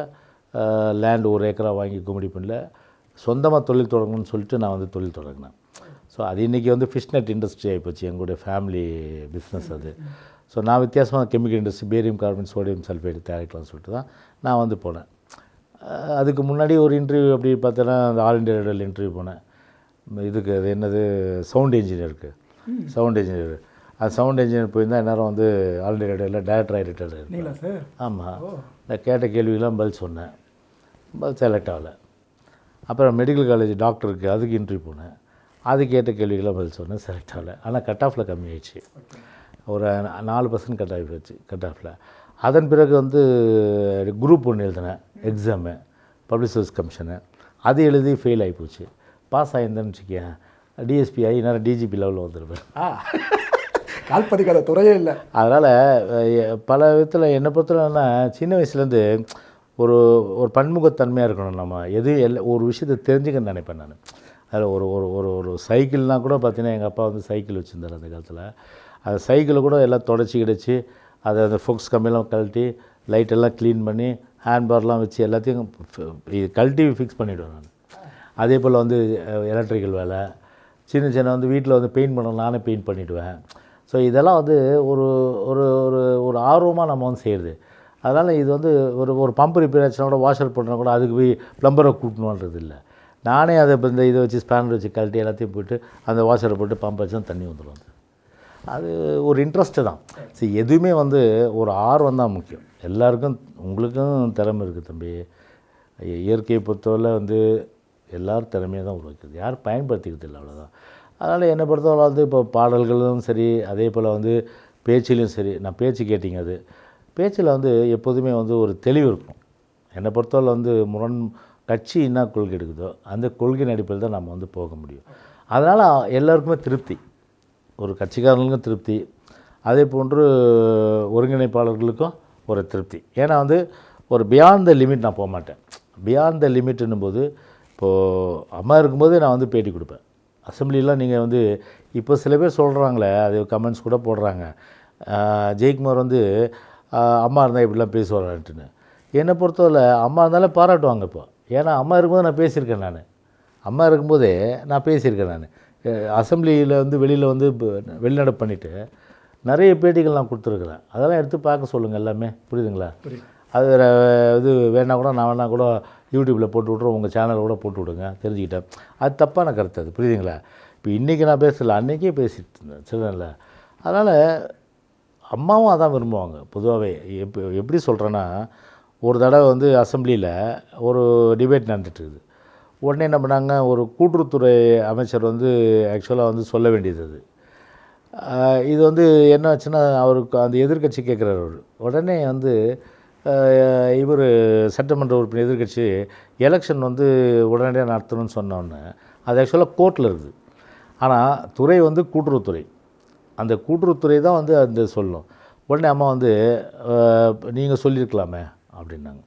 லேண்ட் ஒரு ஏக்கரா வாங்கி கும்மிடி பண்ணில். சொந்தமாக தொழில் தொடங்கணும்னு சொல்லிட்டு நான் வந்து தொழில் தொடங்கினேன். ஸோ அது இன்றைக்கி வந்து ஃபிஷ் நெட் இண்டஸ்ட்ரி ஆகிப்போச்சு எங்களுடைய ஃபேமிலி பிஸ்னஸ் அது. ஸோ நான் வித்தியாசமாக chemical industry barium carbon sodium sulphate தயாரிக்கலாம்னு சொல்லிட்டு தான் நான் வந்து போனேன். அதுக்கு முன்னாடி ஒரு இன்டர்வியூ அப்படி பார்த்தோன்னா அந்த ஆல் இண்டியா ரேடியோவில் இன்டர்வியூ போனேன். இதுக்கு அது என்னது சவுண்ட் இன்ஜினியருக்கு சவுண்ட் இன்ஜினியர் அது சவுண்ட் இன்ஜினியர் போயிருந்தால் எல்லாரும் வந்து ஆல் இண்டியா ரேடியோவில் டேரக்டர் சார்? ஆமாம் நான் கேட்ட கேள்விக்கெல்லாம் பதில் சொன்னேன். பதில் செலக்ட் ஆகலை. அப்புறம் மெடிக்கல் காலேஜ் டாக்டருக்கு அதுக்கு இன்டர்வியூ போனேன். அது கேட்ட கேள்விக்கெல்லாம் பதில் சொன்னேன் செலக்ட் ஆகலை. ஆனால் கட் ஆஃபில் கம்மியாயிடுச்சு. ஒரு நாலு பர்சன்ட் கட் ஆகி போச்சு கட் ஆஃபில் அதன் பிறகு வந்து குரூப் ஒன்று எழுதினேன் எக்ஸாமு பப்ளிக் சர்வீஸ் கமிஷனு அது எழுதி ஃபெயில் ஆகி போச்சு. பாஸ் ஆகியிருந்தேன்னு வச்சுக்கேன் டிஎஸ்பி ஆகி நேரம் டிஜிபி லெவலில் வந்துருப்பேன் ஆ. கால் பதிக்காத துறையே இல்லை. அதனால் பல விதத்தில் என்னை பொறுத்தவரைன்னா சின்ன வயசுலேருந்து ஒரு ஒரு பன்முகத்தன்மையாக இருக்கணும் நம்ம. எது எல்லா ஒரு விஷயத்தை தெரிஞ்சுக்கன்னு நினைப்பேன் நான். அதில் ஒரு ஒரு ஒரு ஒரு சைக்கிள்னால் கூட பார்த்தீங்கன்னா எங்கள் அப்பா வந்து சைக்கிள் வச்சுருந்தார் அந்த காலத்தில். அந்த சைக்கிளை கூட எல்லாம் தொடச்சி கிடச்சி அதை அந்த ஃபோக்ஸ் கம்மியெல்லாம் கழட்டி லைட்டெல்லாம் க்ளீன் பண்ணி ஹேண்ட்பார்லாம் வச்சு எல்லாத்தையும் இது கழட்டி ஃபிக்ஸ் பண்ணிவிடுவேன் நான். அதே போல் வந்து எலக்ட்ரிக்கல் வேலை. சின்ன சின்ன வந்து வீட்டில் வந்து பெயிண்ட் பண்ண நானே பெயிண்ட் பண்ணிவிடுவேன் ஸோ இதெல்லாம் வந்து ஒரு ஒரு ஒரு ஒரு ஆர்வமாக நம்ம வந்து செய்கிறது அதனால் இது வந்து ஒரு ஒரு பம்ப் ரிப்பேர் ஆச்சுனா கூட வாஷர் பண்ணுறா கூட அதுக்கு போய் ப்ளம்பரை கூட்டணுன்றது இல்லை. நானே அதை இப்போ இந்த இதை வச்சு ஸ்பேனர் வச்சு கழட்டி எல்லாத்தையும் போட்டு அந்த வாஷரை போட்டு பம்ப் வச்சு தண்ணி வந்துடும் அது. அது ஒரு இன்ட்ரெஸ்ட்டு தான். சரி எதுவுமே வந்து ஒரு ஆர்வம் தான் முக்கியம். எல்லாருக்கும் உங்களுக்கும் திறமை இருக்குது தம்பி. இயற்கையை பொறுத்தவரை வந்து எல்லோரும் திறமையாக தான் உருவாக்குது. யாரும் பயன்படுத்திக்கிறது இல்லை அவ்வளோதான் அதனால் என்னை பொறுத்தவரை வந்து இப்போ பாடல்களும் சரி அதே போல் வந்து பேச்சிலையும் சரி நான் பேச்சு கேட்டிங்க அது. பேச்சில் வந்து எப்போதுமே வந்து ஒரு தெளிவு இருக்கும். என்னை பொறுத்தவரை வந்து முரண் கட்சி என்ன கொள்கை எடுக்குதோ அந்த கொள்கையின் அடிப்படையில் தான் நம்ம வந்து போக முடியும். அதனால் எல்லாருக்குமே திருப்தி. ஒரு கட்சிக்காரங்களுக்கும் திருப்தி. அதே போன்று ஒருங்கிணைப்பாளர்களுக்கும் ஒரு திருப்தி. ஏன்னா வந்து ஒரு பியாண்ட் த லிமிட் நான் போக மாட்டேன் பியாண்ட் த லிமிட்னும் போது இப்போது அம்மா இருக்கும்போது நான் வந்து பேட்டி கொடுப்பேன். அசம்பிளிலாம் நீங்கள் வந்து இப்போ சில பேர் சொல்கிறாங்களே அது கமெண்ட்ஸ் கூட போடுறாங்க. ஜெயக்குமார் வந்து அம்மா இருந்தால் இப்படிலாம் பேசுவாரான்ட்டுன்னு. என்னை பொறுத்தவரை அம்மா இருந்தாலே பாராட்டுவாங்க இப்போ. ஏன்னா அம்மா இருக்கும்போது நான் பேசியிருக்கேன் நான். அம்மா இருக்கும்போதே நான் பேசியிருக்கேன் நான். அசம்பிளியில் வந்து வெளியில் வந்து வெளிநடப்பு பண்ணிவிட்டு நிறைய பேட்டிகள் நான் கொடுத்துருக்குறேன். அதெல்லாம் எடுத்து பார்க்க சொல்லுங்கள் எல்லாமே. புரியுதுங்களா? அது இது வேணா கூட நான் வேணா கூட யூடியூப்பில் போட்டு விட்றோம் உங்கள் சேனலில் கூட போட்டு விடுங்க தெரிஞ்சுக்கிட்டேன். அது தப்பான கருத்து அது புரியுதுங்களா? இப்போ இன்றைக்கி நான் பேசலை அன்றைக்கே பேசிட்டு இருந்தேன் சரிங்களா அதனால் அம்மாவும் அதான் விரும்புவாங்க பொதுவாகவே எப்ப எப்படி சொல்கிறேன்னா ஒரு தடவை வந்து அசம்பிளியில் ஒரு டிபேட் நடந்துட்டுருக்குது உடனே என்ன பண்ணாங்க ஒரு கூட்டுறவுத்துறை அமைச்சர் வந்து ஆக்சுவலாக வந்து சொல்ல வேண்டியது அது. இது வந்து என்ன ஆச்சுன்னா அவருக்கு அந்த எதிர்க்கட்சி கேட்குறாரு அவர். உடனே வந்து இவர் சட்டமன்ற உறுப்பினர் எதிர்க்கட்சி எலெக்ஷன் வந்து உடனடியாக நடத்தணும்னு சொன்னோன்னு அது ஆக்சுவலாக கோர்ட்டில் இருக்குது ஆனால் துறை வந்து கூட்டுறவுத்துறை அந்த கூட்டுறவுத்துறை தான் வந்து அந்த சொல்லும். உடனே அம்மா வந்து நீங்கள் சொல்லியிருக்கலாமே அப்படின்னாங்க.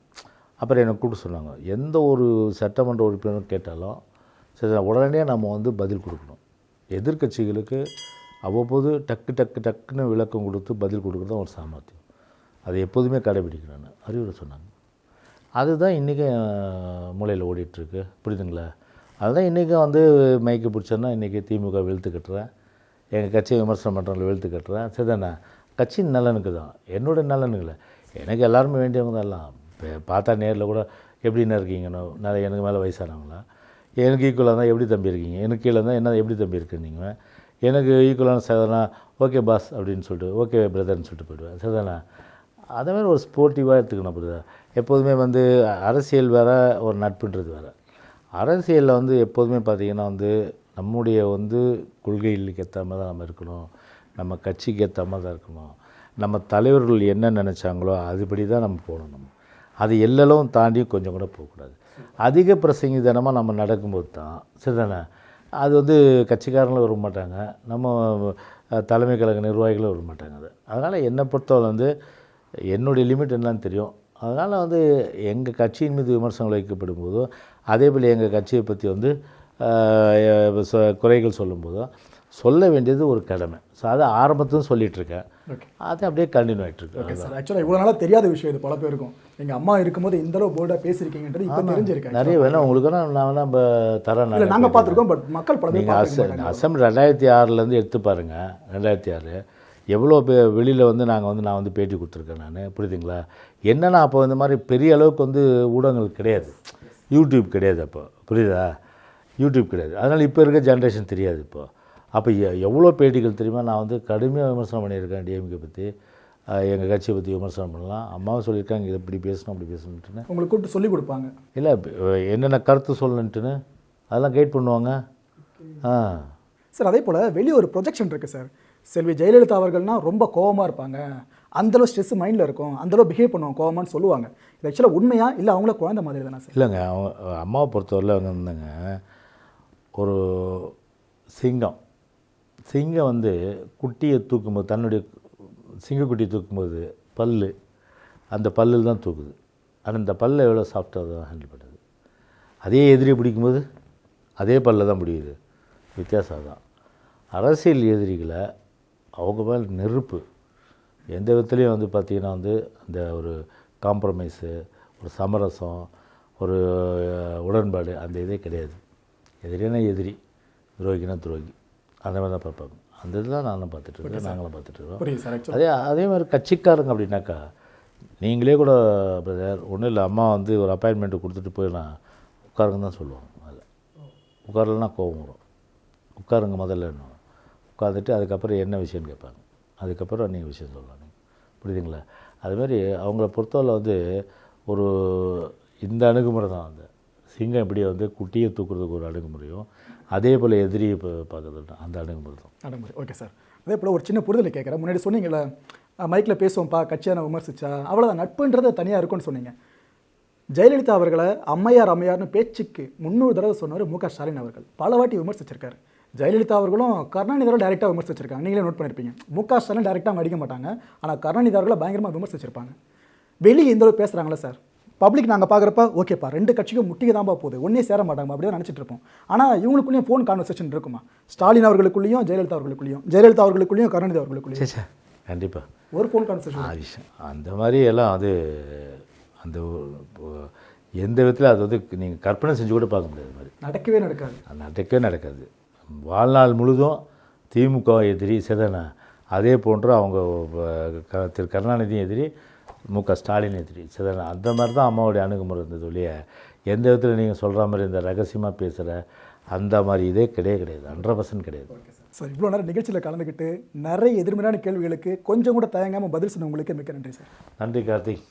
அப்புறம் என்னை கூப்பிட்டு சொன்னாங்க. எந்த ஒரு சட்டமன்ற உறுப்பினரும் கேட்டாலும் சரி உடனடியாக நம்ம வந்து பதில் கொடுக்கணும். எதிர்க்கட்சிகளுக்கு அவ்வப்போது டக்கு டக்கு டக்குன்னு விளக்கம் கொடுத்து பதில் கொடுக்குறது தான் ஒரு சாமர்த்தியம். அதை எப்போதுமே கடைபிடிக்கணும்னு அறிவுரை சொன்னாங்க. அதுதான் இன்றைக்கி மூலையில் ஓடிட்டுருக்கு. புரியுதுங்களா? அதுதான் இன்றைக்கும் வந்து மைக்கு பிடிச்சோன்னா இன்றைக்கி திமுக வெளுத்து கட்டுறேன். எங்கள் கட்சியை விமர்சனம் பண்ணுறவங்களை வெளுத்து கட்டுறேன். சரிதானே கட்சியின் நலனுக்கு தான். என்னோட நலனுக்கு இல்லை. எனக்கு எல்லாருமே வேண்டியவங்க தான் எல்லாம். பார்த்தா நேரில் கூட எப்படின்னு இருக்கீங்கன்னு நிறைய எனக்கு மேலே வயசானவங்களா? எனக்கு ஈக்குவலாக தான் எப்படி தம்பி இருக்கீங்க? எனக்கு கீழே தான் என்ன எப்படி தம்பி இருக்கு நீங்கள் எனக்கு ஈக்குவலான சேதனா ஓகே பாஸ் அப்படின்னு சொல்லிட்டு ஓகே பிரதர்னு சொல்லிட்டு போயிடுவேன். சரிதானே அதை மாதிரி ஒரு ஸ்போர்ட்டிவாக எடுத்துக்கணும் பிரதர் எப்போதுமே வந்து அரசியல் வேறு ஒரு நட்புன்றது வேறு. அரசியலில் வந்து எப்போதுமே பார்த்திங்கன்னா வந்து நம்முடைய வந்து கொள்கைகளுக்கு ஏற்ற மாதிரி தான் நம்ம இருக்கணும். நம்ம கட்சிக்கு ஏற்ற மாதிரி தான் இருக்கணும். நம்ம தலைவர்கள் என்ன நினச்சாங்களோ அதுபடி தான் நம்ம போகணும் நம்ம. அது எல்லாம் தாண்டி கொஞ்சம் கூட போகக்கூடாது அதிக பிரசங்கிதனமாக நம்ம நடக்கும்போது தான் சரிதானே? அது வந்து கட்சிக்காரங்களும் வர மாட்டாங்க. நம்ம தலைமை கழக நிர்வாகிகளும் வர மாட்டாங்க அது. அதனால் என்னை பொறுத்தவரை வந்து என்னுடைய லிமிட் என்னன்னு தெரியும். அதனால் வந்து எங்கள் கட்சியின் மீது விமர்சனங்கள் வைக்கப்படும் போதோ அதே போல் எங்கள் கட்சியை பற்றி வந்து குறைகள் சொல்லும்போதோ சொல்ல வேண்டியது ஒரு கடமை. ஸோ அதை ஆரம்பத்தும் சொல்லிகிட்ருக்கேன் அது அப்படியே கண்டினியூ ஆகிட்டுருக்கு ஓகே சார் ஆக்சுவலாக இவ்வளோ நாளாக தெரியாத விஷயம் இது பல பேருக்கும். எங்கள் அம்மா இருக்கும்போது இந்த அளவு போல்டாக பேசியிருக்கீங்கன்றது இப்போ தெரிஞ்சிருக்கேன். நிறைய வேணா உங்களுக்கு வேணா நான் வேணா நம்ம தரேன் இல்லை நாங்கள் பார்த்துருக்கோம் பட் மக்கள் பல பேர் நீங்கள் அச பார்த்துருக்க அசம்பிளி ரெண்டாயிரத்தி ஆறுலேருந்து எடுத்து பாருங்கள் ரெண்டாயிரத்தி ஆறு. எவ்வளோ பே வெளியில் வந்து நாங்கள் வந்து நான் வந்து பேட்டி கொடுத்துருக்கேன் நான். புரியுதுங்களா? என்னன்னா அப்போ இந்த மாதிரி பெரிய அளவுக்கு வந்து ஊடகங்கள் கிடையாது. யூடியூப் கிடையாது அப்போ. புரியுதா? யூடியூப் கிடையாது. அதனால் இப்போ இருக்க ஜென்ரேஷன் தெரியாது இப்போ. அப்போ எவ்வளோ பேட்டிகள் தெரியுமா? நான் வந்து கடுமையாக விமர்சனம் பண்ணியிருக்கேன் டிஎம்கே பற்றி எங்கள் கட்சியை பற்றி விமர்சனம் பண்ணலாம். அம்மாவும் சொல்லியிருக்காங்க இது இப்படி பேசணும் அப்படி பேசணுன்ட்டுன்னு உங்களுக்கு கூப்பிட்டு சொல்லி கொடுப்பாங்க. இல்லை என்னென்ன கருத்து சொல்லணுன்ட்டுன்னு அதெல்லாம் கைட் பண்ணுவாங்க. ஆ. சார் அதே போல் வெளியே ஒரு ப்ரொஜெக்ஷன் இருக்குது சார். செல்வி ஜெயலலிதா அவர்கள்னால் ரொம்ப கோபமாக இருப்பாங்க. அந்தளவு ஸ்ட்ரெஸ் மைண்டில் இருக்கும். அந்தளவு பிஹேவ் பண்ணுவோம் கோவமான்னு சொல்லுவாங்க. இது ஆக்சுவலாக உண்மையா? இல்லை அவங்கள குழந்தை மாதிரி தானே சார்? இல்லைங்க அவங்க அம்மாவை பொறுத்தவரையில் அவங்க இருந்தாங்க ஒரு சிங்கம். சிங்கம் வந்து குட்டியை தூக்கும்போது தன்னுடைய சிங்கக்குட்டியை தூக்கும்போது பல்லு அந்த பல்லில் தான் தூக்குது. ஆனால் இந்த பல்லை எவ்வளோ சாஃப்டாக தான் ஹேண்டில் பண்ணுது? அதே எதிரியை பிடிக்கும்போது அதே பல்ல தான் பிடிக்குது. வித்தியாசம் தான் அரசியல் எதிரிகளை அவங்க மேல் நெருப்பு. எந்த விதத்துலேயும் வந்து பார்த்திங்கன்னா வந்து அந்த ஒரு காம்ப்ரமைஸு ஒரு சமரசம் ஒரு உடன்பாடு அந்த இதே கிடையாது. எதிரினா எதிரி? துரோகினா துரோகி. அந்த மாதிரி தான் பார்ப்பாங்க. அந்த இதெல்லாம் நானும் பார்த்துட்டு இருக்கேன். நாங்களும் ஆக்சுவலி அதே அதே மாதிரி கட்சிக்காரங்க அப்படின்னாக்கா நீங்களே கூட பிரதர் ஒன்றும் இல்லை அம்மா வந்து ஒரு அப்பாயின்மெண்ட்டு கொடுத்துட்டு போயிடலாம். உட்காருங்க தான் சொல்லுவோம் அதில் உட்காரலன்னா கோவம் வரும். உட்காருங்க முதல்ல உட்காந்துட்டு அதுக்கப்புறம் என்ன விஷயம்னு கேட்பாங்க. அதுக்கப்புறம் நீங்கள் விஷயம் சொல்லலாம் நீங்கள் புரியுதுங்களா அதுமாரி அவங்கள பொறுத்தவரை வந்து ஒரு இந்த அணுகுமுறை தான் அந்த. சிங்கம் எப்படி வந்து குட்டியை தூக்குறதுக்கு ஒரு அணுகுமுறையும் அதே போல் எதிரியை பார்க்குறது அந்த அணுகுமுறை தான். அணுகுமுறை. ஓகே சார் அதே போல் ஒரு சின்ன புரிதலை கேட்குறேன். முன்னாடி சொன்னீங்களே மைக்கில் பேசுவோம்ப்பா கட்சியான விமர்சிச்சா அவ்வளோதான் நட்புன்றது தனியாக இருக்கும்னு சொன்னீங்க. ஜெயலலிதா அவர்களை அம்மையார் அம்மையார்னு பேச்சுக்கு முந்நூறு தடவை சொன்னவர் மு க ஸ்டாலின் அவர்கள். பல வாட்டி விமர்சிச்சிருக்காரு. ஜெயலலிதா அவர்களும் கருணாநிதி டேரெக்டாக விமர்சிச்சிருக்காங்க. நீங்களே நோட் பண்ணியிருப்பீங்க மு க ஸ்டாலின் டேரெக்டாக அவங்க அடிக்க மாட்டாங்க. ஆனால் கருணாநிதி அவர்களை பயங்கரமாக விமர்சிச்சிருப்பாங்க. வெளியே இந்த அளவு பேசுகிறாங்களே சார் பப்ளிக் நாங்கள் பார்க்குறப்ப ஓகேப்பா ரெண்டு கட்சிக்கும் முட்டிக்கு தான்ப்பா போகுது. ஒன்றே சேர மாட்டாங்க அப்படி தான் நினச்சிட்டு இருப்போம் ஆனால் இவங்களுக்குள்ளேயும் ஃபோன் கான்வர்சேஷன் இருக்குமா? ஸ்டாலின் அவர்களுக்குள்ளேயும் ஜெயலலிதா அவர்களுக்குள்ளேயும் ஜெயலலிதா அவர்களுக்குள்ளேயும் கருணாநிதி அவர்களுக்குள்ளேயும். கண்டிப்பாக ஒரு ஃபோன் கான்வர்சேஷன். அந்த மாதிரி எல்லாம் அது அந்த எந்த விதத்தில் அது வந்து நீங்கள் கற்பனை செஞ்சு கூட பார்க்க முடியாது மாதிரி. நடக்கவே நடக்காது. நடக்கவே நடக்காது. வாழ்நாள் முழுதும் திமுக எதிரி சிதனா அதே போன்று அவங்க திரு கருணாநிதி எதிரி மு க ஸ்டாலின் எதிரி சிதனா அந்த மாதிரி தான் அம்மாவுடைய அணுகுமுறை இருந்தது ஒழிய எந்த விதத்தில் நீங்கள் சொல்கிற மாதிரி இந்த ரகசியமாக பேசுகிற அந்த மாதிரி இதே கிடையவே கிடையாது ஹண்ட்ரட் பர்சன்ட் கிடையாது. சார் இவ்வளோ நேரம் நிகழ்ச்சியில் கலந்துக்கிட்டு நிறைய எதிர்மறையான கேள்விகளுக்கு கொஞ்சம் கூட தயங்காமல் பதில் சொன்னவங்களுக்கு மிக்க நன்றி சார் நன்றி கார்த்திக்.